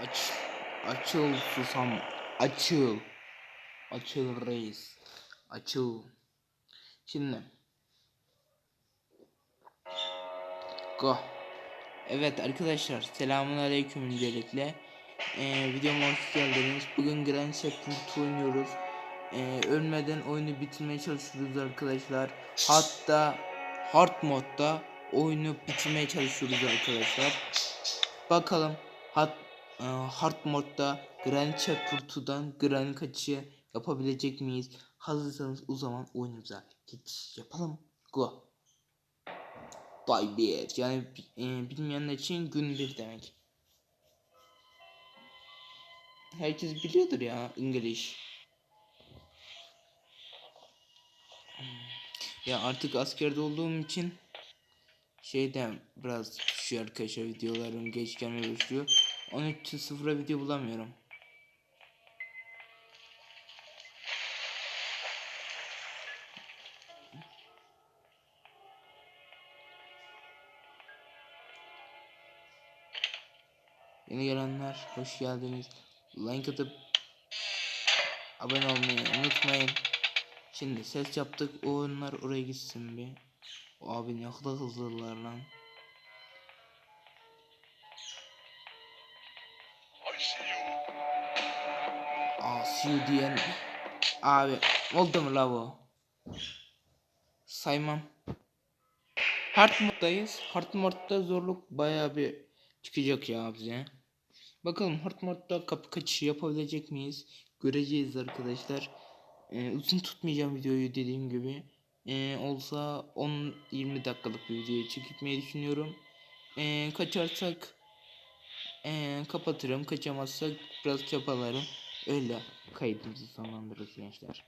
Aç. Açıl susam. Açıl. Açıl reis. Açıl. Şimdi. Go. Evet arkadaşlar selamun aleyküm öncelikle. Ee, videoma hoş geldiniz. Bugün Grand Theft oynuyoruz. Ee, ölmeden oyunu bitirmeye çalışıyoruz arkadaşlar. Hatta hard modda oyunu bitirmeye çalışıyoruz arkadaşlar. Bakalım e, hard modda Grand Theft 2'dan Grand kaçışı yapabilecek miyiz? Hazırsanız o zaman oyunumuza geçiş yapalım. Go. Bay bir yani e, bilmeyenler için gün bir demek. Herkes biliyordur ya İngiliz. Ya artık askerde olduğum için şeyden biraz düşüyor arkadaşlar videolarım geç gelmeye başlıyor. 13.0'a video bulamıyorum. Yeni gelenler hoş geldiniz. Like atıp abone olmayı unutmayın. Şimdi ses yaptık. O onlar oraya gitsin bir. O abi ne kadar hızlılar lan. You abi oldu mu la bu? Saymam. Hard modda zorluk bayağı bir çıkacak ya bize. Bakalım hard modda kapı kaçışı yapabilecek miyiz? Göreceğiz arkadaşlar. Ee, uzun tutmayacağım videoyu dediğim gibi. Ee, olsa 10-20 dakikalık bir video çekmeyi düşünüyorum. Ee, kaçarsak ee, kapatırım. Kaçamazsak biraz çapalarım. Öyle kaydımızı sonlandırırız gençler.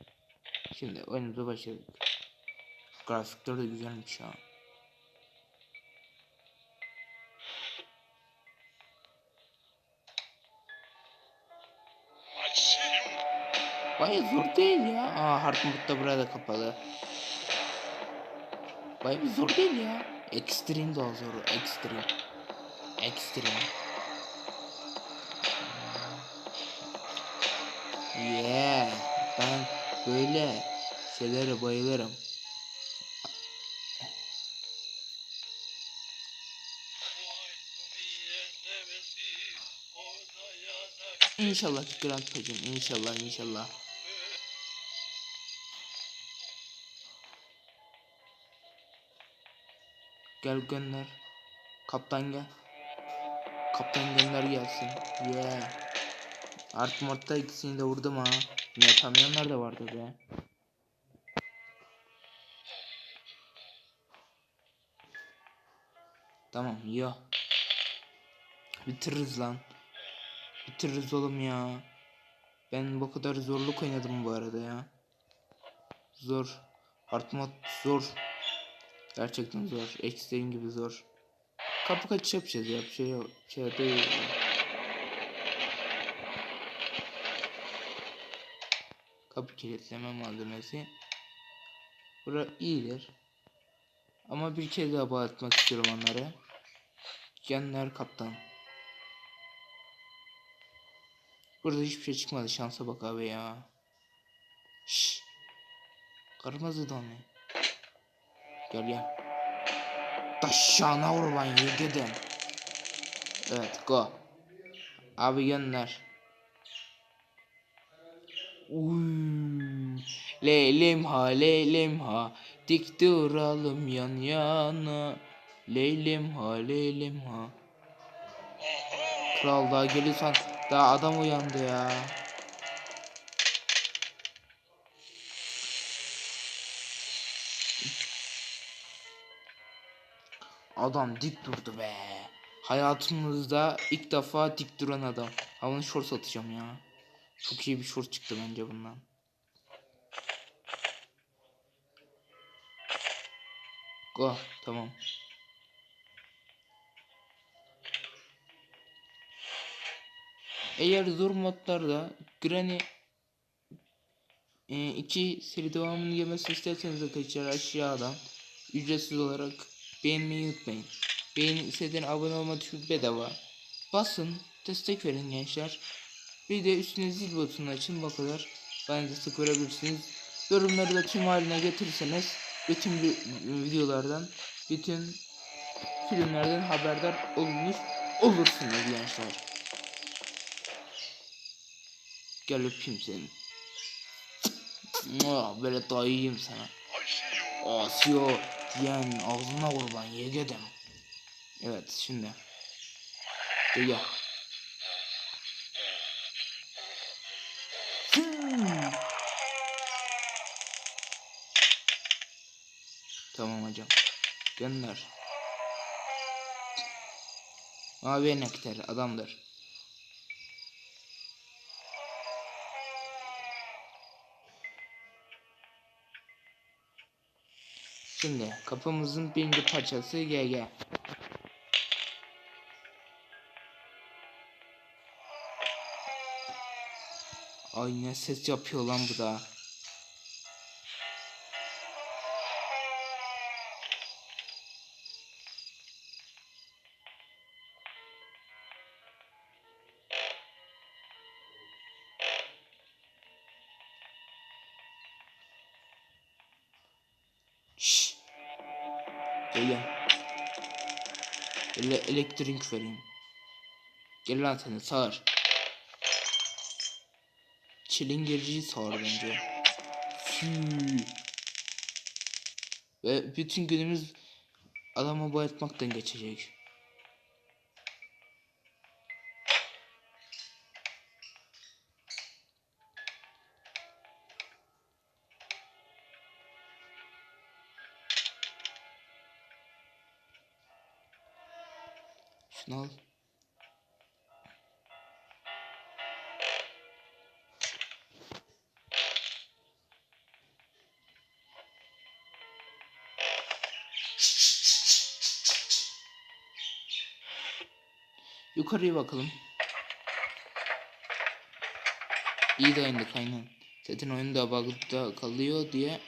Şimdi oyunumuza başladık. Grafikler de güzelmiş ha. Baya zor değil ya. Aa Hartmut da burada kapalı. Baya bir zor değil ya. Extreme daha zor. Extreme. Extreme. Yeah. Ben böyle şeylere bayılırım. İnşallah Grand Page'im inşallah inşallah. Gel gönder. Kaptan gel. Kaptan gönder gelsin. Yeah. Art modda ikisini de vurdum ha. Yapamayanlar da vardı be. Tamam ya. Bitiririz lan. Bitiririz oğlum ya. Ben bu kadar zorluk oynadım bu arada ya. Zor. Art mod zor. Gerçekten zor. Ekstrem gibi zor. Kapı kaçış yapacağız ya. Bir şey yok. Şey değil. Kapı kilitleme malzemesi. Bura iyidir. Ama bir kez daha bağlatmak istiyorum onları. Genler kaptan. Burada hiçbir şey çıkmadı. Şansa bak abi ya. Şşş. Kırmızı don ne? Gel gel. Taşşana vurban yedim. Evet go. Abi gönder. Leylim ha leylim ha dik duralım yan yana. Leylim ha leylim ha. Kral daha geliyorsan daha adam uyandı ya. Adam dik durdu be. Hayatımızda ilk defa dik duran adam. Havanın short satacağım ya. Çok iyi bir short çıktı bence bundan. Go tamam. Eğer zor modlarda Granny 2 e, seri devamını yemesini isterseniz arkadaşlar aşağıdan ücretsiz olarak beğenmeyi unutmayın. Beğeni istediğin abone olma tuşu bedava. basın, destek verin gençler. Bir de üstüne zil butonunu açın bu kadar. Bana destek verebilirsiniz. Yorumları da tüm haline getirirseniz bütün vi- videolardan, bütün filmlerden haberdar olmuş olursunuz gençler. Gel öpeyim seni. Böyle dayayım sana. Asio diyen ağzına kurban yegedim. Evet şimdi. Gel Gönder. Mavi enekter adamdır. Şimdi kapımızın birinci parçası GG. Ay ne ses yapıyor lan bu da. Gel. Ele elektrik vereyim. Gel lan seni sağır. Çilingirciyi sağır bence. Sü. Ve bütün günümüz adamı bayatmaktan geçecek. Şunu al. Yukarıya bakalım. İyi dayandık aynen. Zaten oyunda bug'da kalıyor diye.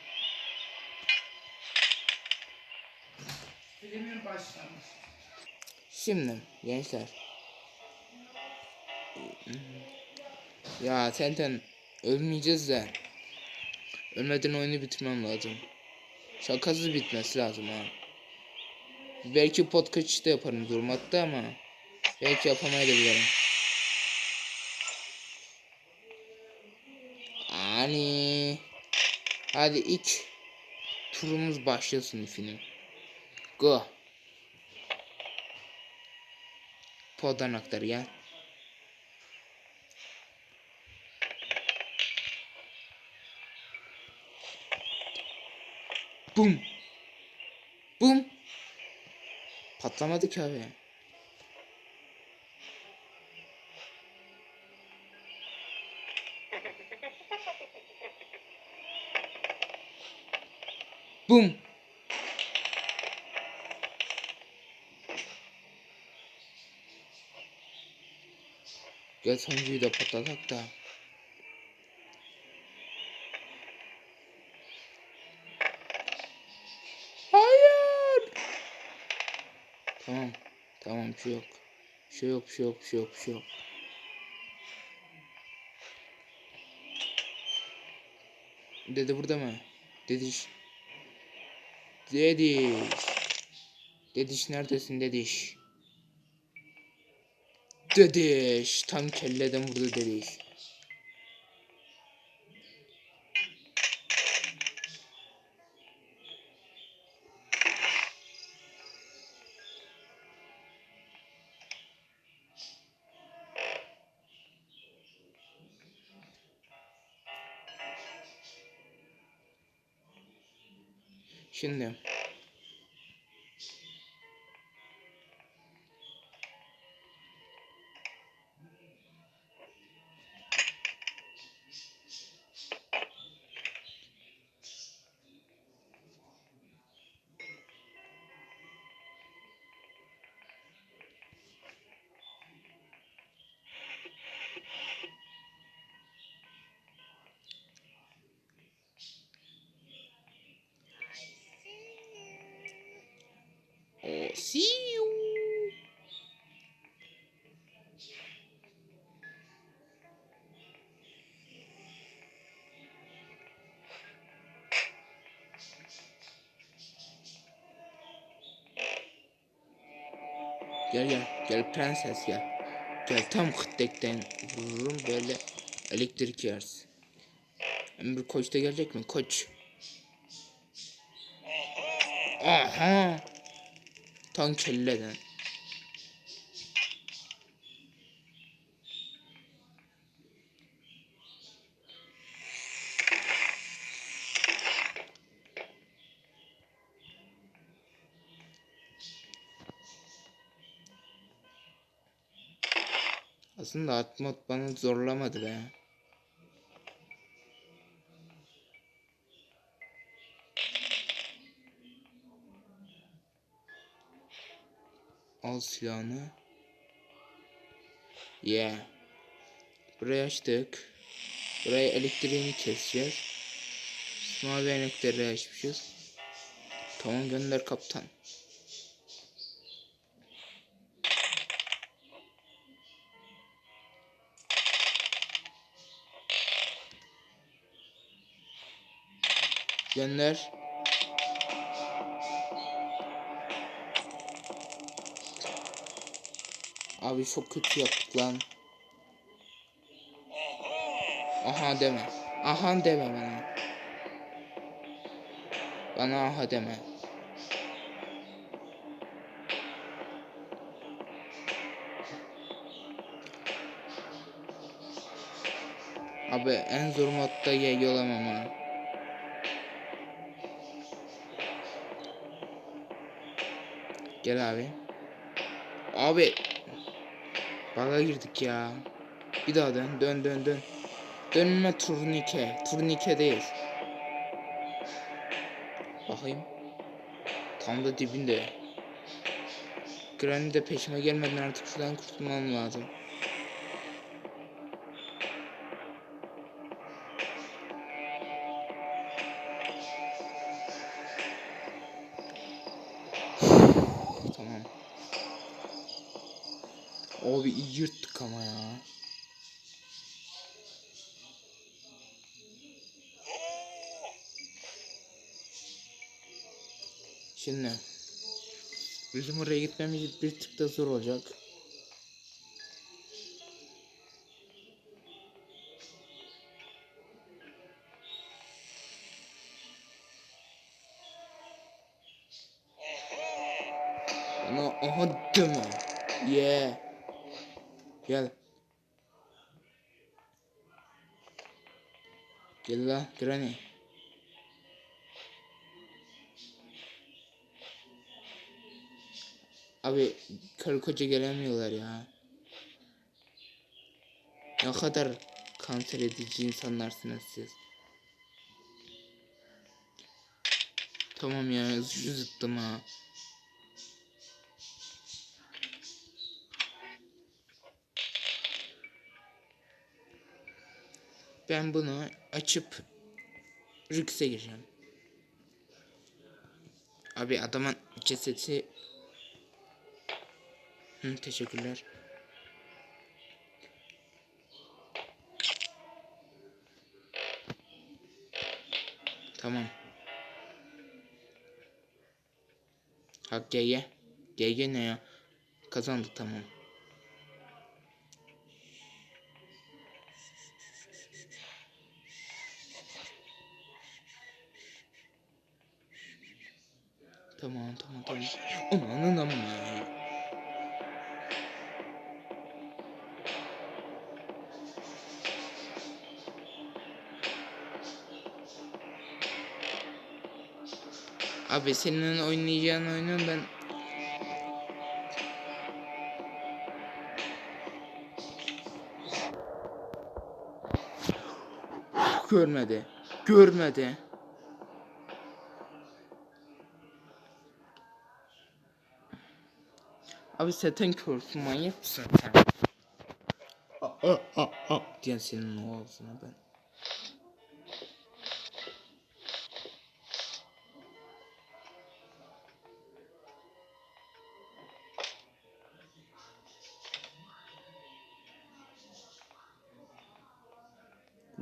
Filmin başlamış. Şimdi gençler. Ya zaten ölmeyeceğiz de. Ölmeden oyunu bitirmem lazım. Şakasız bitmesi lazım ha. Belki podcast da yaparım durmakta ama belki yapamayabilirim. Yani hadi ilk turumuz başlasın film. Go. Poddan aktar ya. Bum. Bum. Patlamadı ki abi. Bum. Gel sonuncuyu da patlatak da. Hayır. Tamam. Tamam bir şey yok. Bir şey yok, bir şey yok, şey yok, şey yok. Dede burada mı? Dediş. Dediş. Dediş neredesin dediş? Dediş. Tam kelleden vurdu dediş. Şimdi. Gel gel. Gel prenses gel. Gel tam kıttekten vururum böyle elektrik yersin. Emir koç da gelecek mi? Koç. Aha. Tam kelleden. Aslında atmat bana zorlamadı be. Al silahını. Yeah. Burayı açtık. Buraya elektriğini keseceğiz. Mavi enekleri açmışız. Tamam gönder kaptan. Gönder. Abi çok kötü yaptık lan. Aha deme. Aha deme bana. Bana aha deme. Abi en zor modda yay olamam ha. Gel abi. Abi. Baga girdik ya. Bir daha dön dön dön dön. Dönme turnike. Turnike değil. Bakayım. Tam da dibinde. Granny de peşime gelmeden artık şuradan kurtulmam lazım. Bizim oraya gitmemiz bir tık da zor olacak. Bana aha deme. Yeah. Gel. Gel la Granny. Abi karı koca gelemiyorlar ya. Ne kadar kanser edici insanlarsınız siz. Tamam ya şu zıttım ha. Ben bunu açıp Rüks'e gireceğim. Abi adamın cesedi Hı, teşekkürler. Tamam. Hak GG. GG ne ya? Kazandık tamam. Tamam tamam tamam. Amanın amma. Abi senin oynayacağın oyunun ben görmedi. Görmedi. Abi zaten körsün manyak mısın sen? Aa, aa, aa, diyen senin ağzına ben.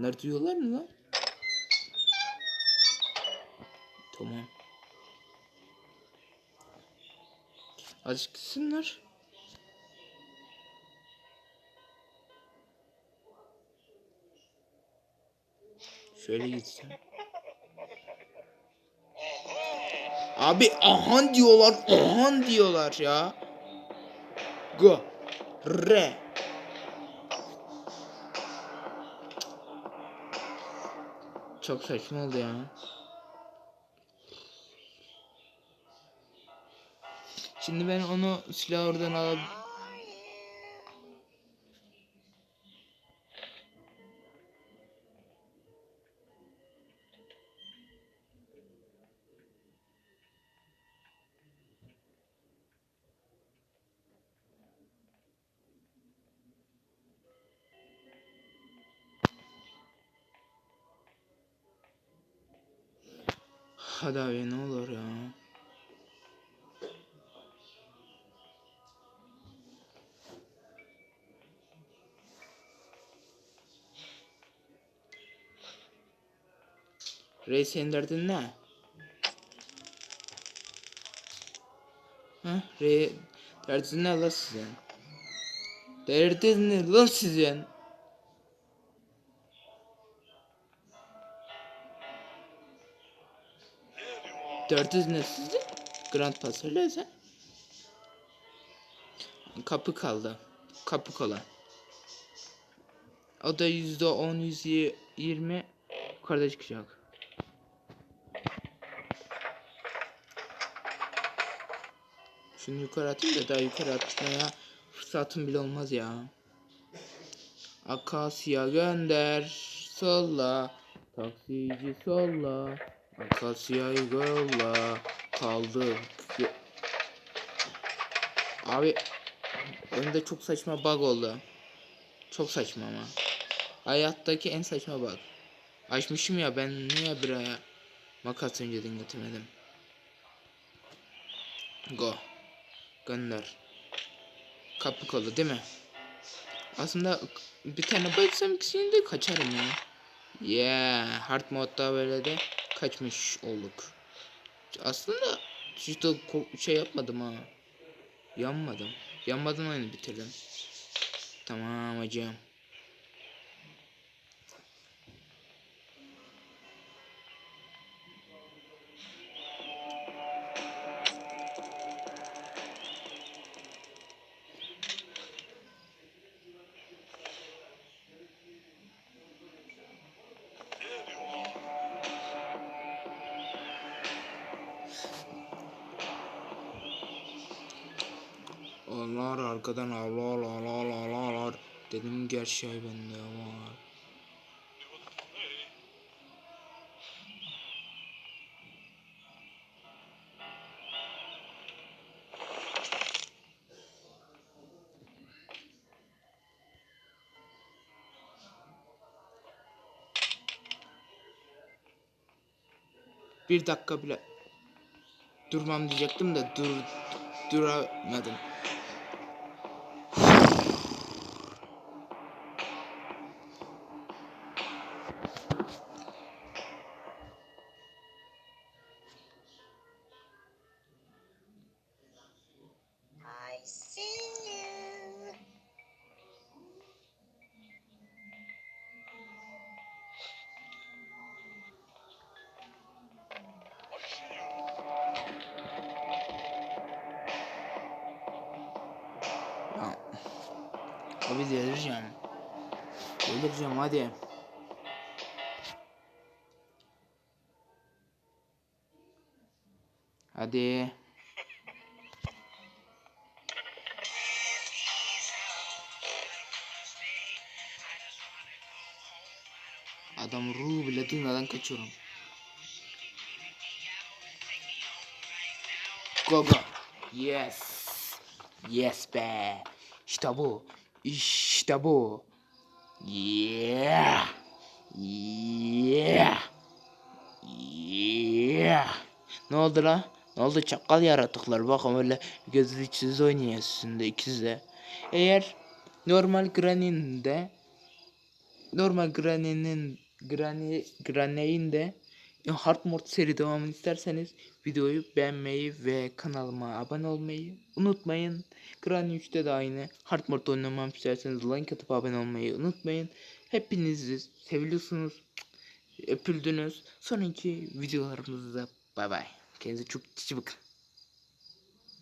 Onlar duyuyorlar mı lan? Tamam. Azıcık. Şöyle gitsin. Abi ahan diyorlar, ahan diyorlar ya. Go. Re. Çok saçma oldu ya. Şimdi ben onu silah oradan alıp Abi ne olur ya. Reis senin derdin ne? Ha? Re derdin ne lan sizin? Derdin ne lan sizin? Derdiniz ne sizin? Grand Pass öyle sen. Kapı kaldı. Kapı kola. O da yüzde on, yüzde yirmi yukarıda çıkacak. Şunu yukarı atayım da daha yukarı atmaya fırsatım bile olmaz ya. Akasya gönder solla taksici solla Akasya'yı yolla kaldı. Abi önde çok saçma bug oldu. Çok saçma ama. Hayattaki en saçma bug. Açmışım ya ben niye buraya makas önceden getirmedim. Go. Gönder. Kapı kolu değil mi? Aslında bir tane bayılsam ikisini de kaçarım ya. Yeah, hard modda böyle de kaçmış olduk. Aslında hiç de şey yapmadım ha. Yanmadım. Yanmadan oyunu bitirdim. Tamam hocam. Arkadan ağlar ağlar ağlar ağlar. Dedim gerçeği bende var. Bir dakika bile durmam diyecektim de dur duramadım. Ya. Abi delireceğim. Delireceğim hadi. Hadi. Adam ruhu bile duymadan kaçıyorum. Go go. Yes. Yes be. İşte bu. İşte bu. Yeah. Yeah. Yeah. Ne oldu la? Ne oldu çakal yaratıklar bakın öyle gözü içsiz oynuyorsun da ikisi de. Eğer normal Granny'nin de normal Granny'in de e, Hard Mode seri devamını isterseniz videoyu beğenmeyi ve kanalıma abone olmayı unutmayın. Granny 3'te de aynı. Hard Mode oynamam isterseniz like atıp abone olmayı unutmayın. Hepinizi seviyorsunuz. öpüldünüz. Sonraki videolarımızda bay bay. Kendinize çok cici bakın.